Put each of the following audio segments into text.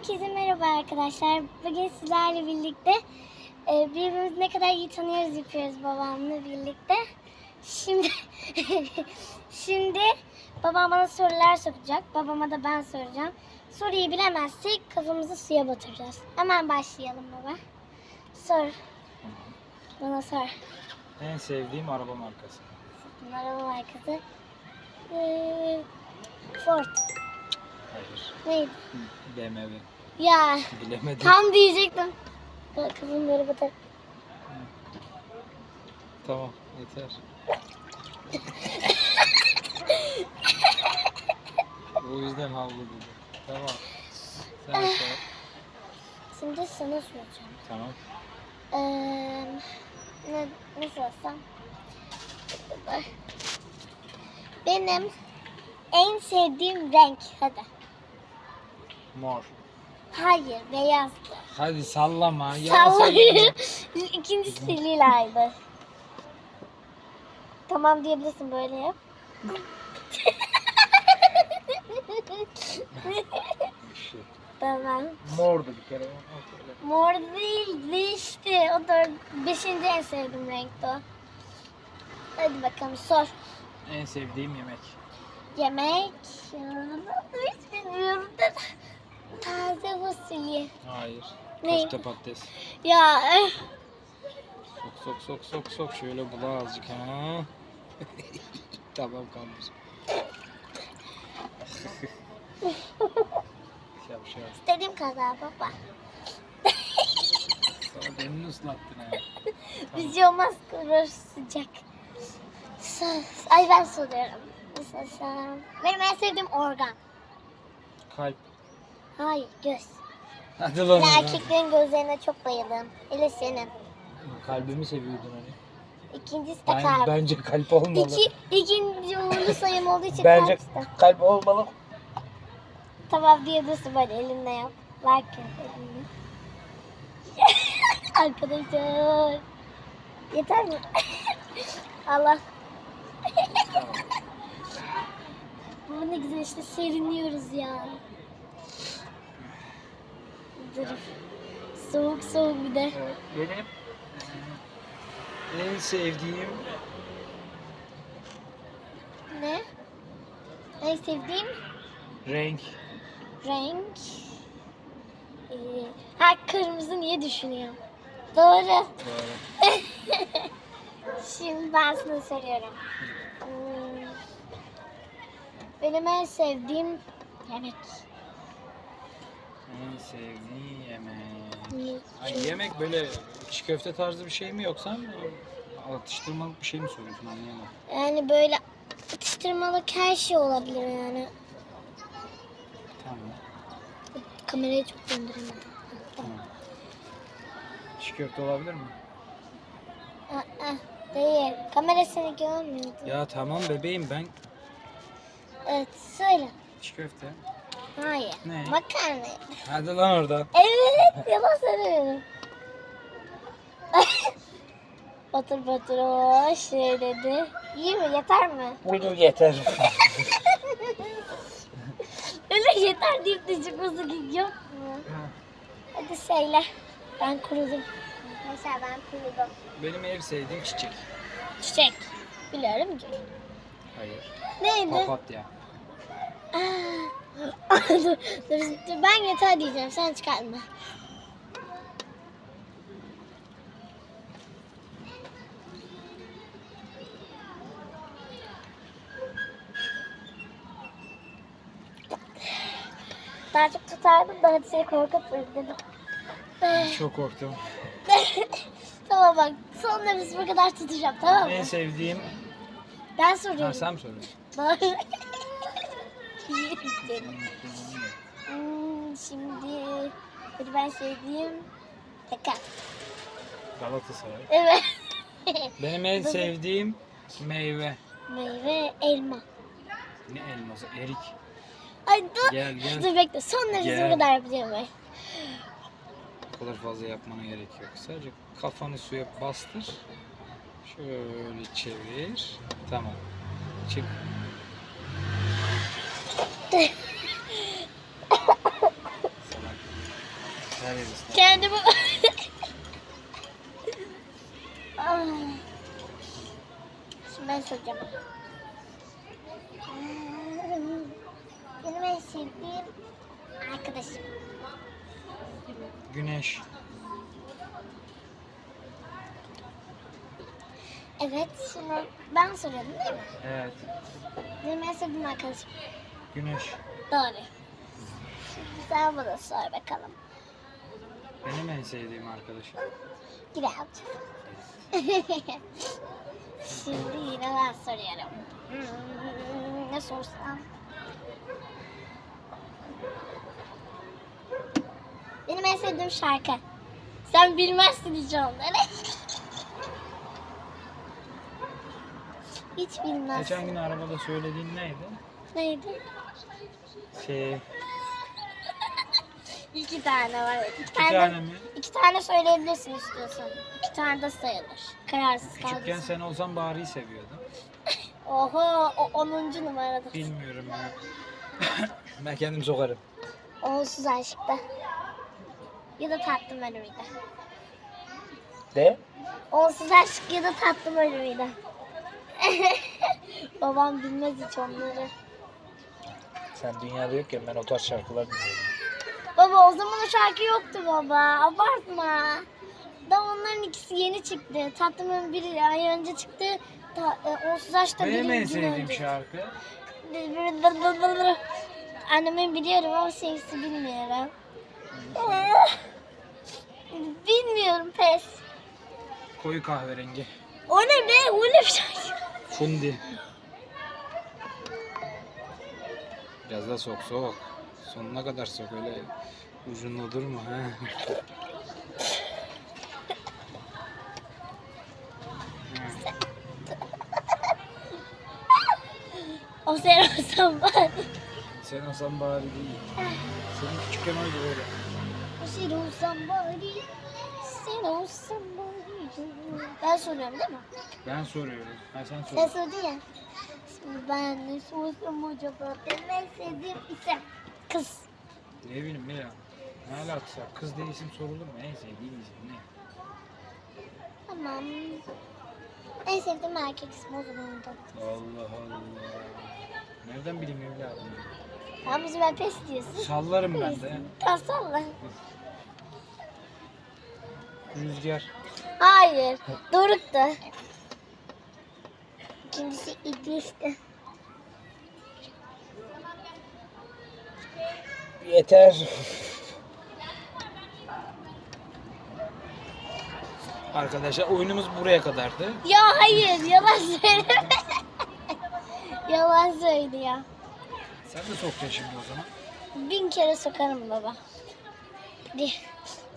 Herkese merhaba arkadaşlar. Bugün sizlerle birlikte e, birbirimizi ne kadar iyi tanıyoruz yapıyoruz babamla birlikte. Şimdi şimdi babam bana sorular soracak. Babama da ben soracağım. Soruyu bilemezsek kafamızı suya batıracağız. Hemen başlayalım baba. Sor. Bana sor. En sevdiğim araba markası. Araba markası. Ee, Ford. Hayır. Neydi? BMW. Ya Bilemedim. tam diyecektim. Kafam böyle batır. Tamam yeter. o yüzden havlu dedim. Tamam. Sen sor. Şimdi sana soracağım. Tamam. Ee, ne, ne sorsam? Benim en sevdiğim renk. Hadi. Mor. Hayır, beyazdı. Hadi sallama. Söyleme. Sallayayım. İkincisi lilaydı. Tamam diyebilirsin böyle yap. Tamam. Mordu bir kere. Mor değildi işte. O da beşinci en sevdiğim renkti o. Hadi bakalım sor. En sevdiğim yemek. Yemek. Hiç bilmiyorum da. Fasulye. Hayır. Ne? Köfte patates. Ya eh. Sok sok sok sok sok. Şöyle bula azıcık ha. tamam kaldır. Şapşal. istediğim kadar baba. Sana belini ıslattın ha. Şey olmaz kurur sıcak. Ay ben soruyorum. Benim en sevdiğim organ. Kalp. Hayır göz. Hadi lan. Ben oradan. erkeklerin gözlerine çok bayıldım. Hele senin. Kalbimi seviyordun hani. İkincisi de Ben, kalp. bence kalp olmalı. İki, ikinci uğurlu sayım olduğu için bence kalp işte. kalp olmalı. Tamam diyebilirsin böyle elinle yap. Varken elinle. Arkadaşlar. Yeter mi? Allah. Bu ne güzel işte serinliyoruz ya. Dur. Soğuk soğuk bir de. Benim en sevdiğim Ne? En sevdiğim renk. renk. Ee, ha kırmızı niye düşünüyorum? Doğru. Doğru. Şimdi ben sana soruyorum. Hmm, Benim en sevdiğim yemek. En sevdiğim yemek. Ay, yemek böyle çiğ köfte tarzı bir şey mi yoksa atıştırmalık bir şey mi soruyorsun anlayamadım. Yani böyle atıştırmalık her şey olabilir yani. Tamam. Kamerayı çok döndüremedim. Tamam. Çiğ köfte olabilir mi? Aa, değil. Kamera seni görmüyordu. Ya tamam bebeğim ben Evet söyle. çiğ köfte. Hayır. Ne? Makarna. Hadi lan oradan. Evet. Yalan söylüyorum. Batır batır o şey dedi. İyi mi? Yeter mi? Buyur yeter. Öyle yeter deyip de çıkması yok mu? Hadi söyle. Ben kurudum. Mesela ben kurudum. Benim en sevdiğim çiçek. Çiçek. Biliyorum ki. Hayır. Neydi? Papatya. Aa, dur, dur, dur, ben yeter diyeceğim. Sen çıkartma. Daha çok tutardım da hadi seni korkutmayayım dedim. Çok korktum. tamam bak son nefesime kadar tutacağım tamam mı? En sevdiğim... Ben Ha soruyorum. sen mi soruyorsun? Doğru. Hmm, şimdi hadi ben sevdiğim Tekrar. Galatasaray. Evet. Benim en sevdiğim meyve. Meyve elma. Ne elması? Erik. Ay dur. Gel gel. Dur bekle. Son nefesime Gel. kadar yapacağım ben. O kadar fazla yapmana gerek yok. Sadece kafanı suya bastır. Şöyle çevir. Tamam. Çık. Karadeniz. Kendimi... Şimdi ben soracağım. Benim en sevdiğim arkadaşım. Güneş. Evet, şimdi ben soruyorum değil mi? Evet. Benim en sevdiğim arkadaşım. Güneş. Doğru. Şimdi sen bana sor bakalım. Benim en sevdiğim arkadaşım. Yapacağım. Şimdi yine ben soruyorum. Hmm, ne sorsam? Benim en sevdiğim şarkı. Sen bilmezsin hiç onları. hiç bilmezsin. Geçen gün arabada söylediğin neydi? Neydi? Şey, İki tane var. İki, iki tane, tane mi? İki tane söyleyebilirsin istiyorsan. İki tane de sayılır. Kararsız Küçükken kaldın. sen olsan Bahri'yi seviyordun. Oho o 10. numarada. Bilmiyorum ya. ben kendim sokarım. Onsuz aşkta. Ya da tatlım ölümüydü. De? Onsuz aşk ya da tatlım ölümüydü. Babam bilmez hiç onları. Sen dünyada yokken ben o tarz şarkılar dinliyorum. Baba o zaman o şarkı yoktu baba. Abartma. Da onların ikisi yeni çıktı. Tatlım ölüm bir ay önce çıktı. Ta, e, onsuz aşk da Benim bir en gün sevdiğim önce. şarkı. Annemin biliyorum ama sevgisi bilmiyorum. Bilmiyorum pes. Koyu kahverengi. O ne be? O ne bir şey? Fundi. Biraz da sok sok. Sonuna kadar sok öyle ucunda durma ha. O sen olsan var. Sen olsan bari değil. Senin küçükken oydu öyle. O sen olsan bari. Sen olsan bari. Ben soruyorum değil mi? Ben soruyorum. Ha sen Sen sor. sordun ya. Ben ne sorsam acaba? Benim en sevdiğim isim. Kız. Ne bileyim Mira. Ne alakası var? Kız diye isim sorulur mu? En sevdiğin isim ne? Tamam. En sevdiğim erkek ismi o zaman da. Allah Allah. Nereden bileyim evladım? Tamam bizim ben pes diyorsun. Sallarım ben de. Tamam salla. Rüzgar. Hayır. Doruk da. İkincisi İdris'ti. Yeter. Arkadaşlar oyunumuz buraya kadardı. Ya hayır yalan söyleme. yalan söylüyor. Sen de sokacaksın şimdi o zaman. Bin kere sokarım baba.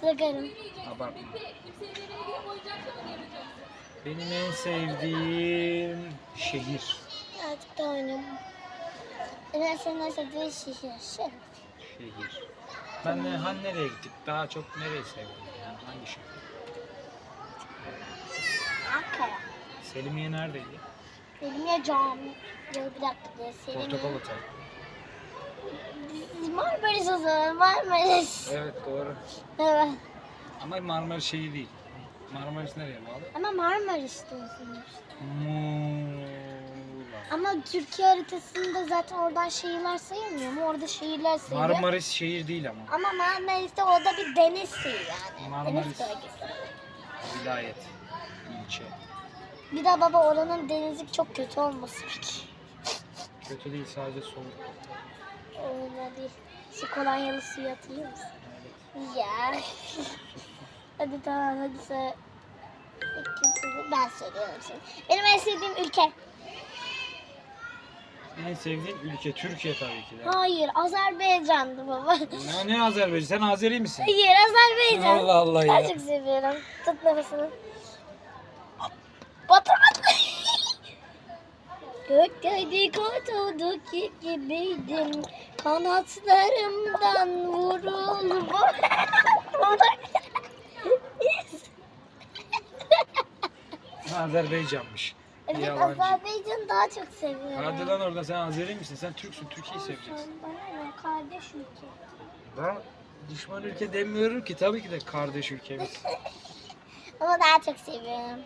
Sokarım. Abartma. Benim en sevdiğim şehir. Artık da oynamam. En sevdiğin şişir. Şerif. Şehir. Ben de han nereye gittik? Daha çok nereyi sevdim ya? Hangi şehir? Ankara. Selimiye neredeydi? Benim ya cami. Ya bir dakika diye Selimiye. Portakal Otel. Marmaris o zaman. Marmaris. Evet doğru. Evet. Ama Marmaris şehir değil. Marmaris nereye bağlı? Ama Marmaris diyorsunuz. Muğla. Ama Türkiye haritasında zaten oradan şehirler sayılmıyor mu? Orada şehirler sayılıyor. Marmaris şehir değil ama. Ama Marmaris'te orada bir deniz şeyi yani. Marmaris. Deniz bölgesi. Vilayet. ilçe. Bir daha baba oranın denizi çok kötü olmasın peki. Kötü değil sadece soğuk. Öyle değil. Şu kolonyalı suyu hatırlıyor musun? Ya. Hadi tamam hadi sen. Ben söylüyorum şimdi. Benim en sevdiğim ülke. En sevdiğin ülke Türkiye tabii ki de. Hayır Azerbaycan'dı baba. Ya ne Azerbaycan? Sen Azeri misin? Hayır Azerbaycan. Allah Allah ya. Ben çok seviyorum. Tut nefesini. Batır batır. Gökteydi kurtulduk gibiydim. Kanatlarımdan vuruldu. Azerbaycanmış. evet Yalancı. Azerbaycan'ı daha çok seviyorum. Hadi lan orada sen Azeri misin? Sen Türksün. Türkiye'yi seveceksin. Bana ne kardeş ülke. Da Düşman ülke demiyorum ki tabii ki de kardeş ülkemiz. Ama daha çok seviyorum.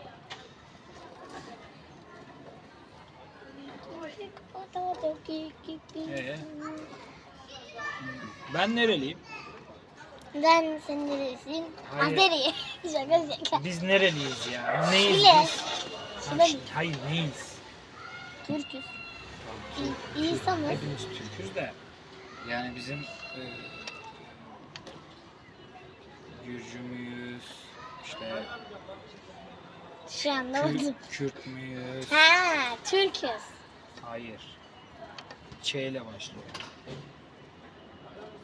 Ee? Ben nereliyim? Ben senin nerelisin? Hayır. Azeri. şaka şaka. Biz nereliyiz ya? Neyiz Şile. biz? Şile mi? Hayır neyiz? Türküz. İyi, insanız. Hepimiz Türk'üz de. Yani bizim e, Gürcü müyüz? İşte Şu anda Kürt, bakın. Kürt müyüz? Ha, Türküz. Hayır. Ç ile başlıyor.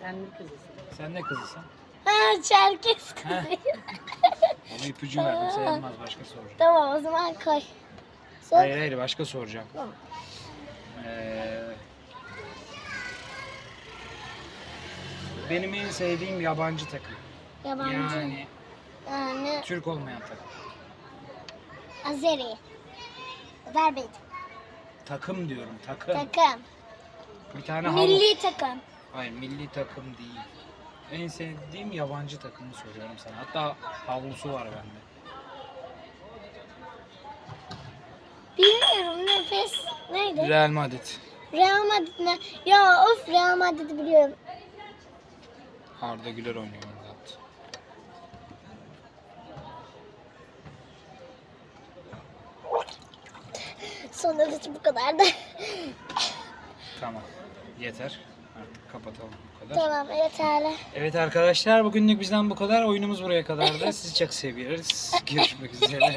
Sen mi kızısın? Sen ne kızısın? Ha, Çerkez Ha. kızı. Ona ipucu verdim sayılmaz başka soracağım. tamam o zaman koy. Sor. Hayır hayır başka soracağım. Tamam. Ee, benim en sevdiğim yabancı takım. Yabancı. Yani Yani Türk olmayan takım. Azeri. Azerbaycan. Takım diyorum takım. Takım. Bir tane havlu. Milli takım. Hayır milli takım değil. En sevdiğim yabancı takımı soruyorum sana. Hatta havlusu var bende. Bilmiyorum nefes neydi? Real Madrid. Real Madrid ne? Ya of Real Madrid'i biliyorum. Arda Güler oynuyor orada. hatta. Sonuç bu kadar da. Tamam. Yeter. Kapatalım bu kadar. tamam yeterli. Evet arkadaşlar bugünlük bizden bu kadar. Oyunumuz buraya kadardı. Sizi çok seviyoruz. Görüşmek üzere.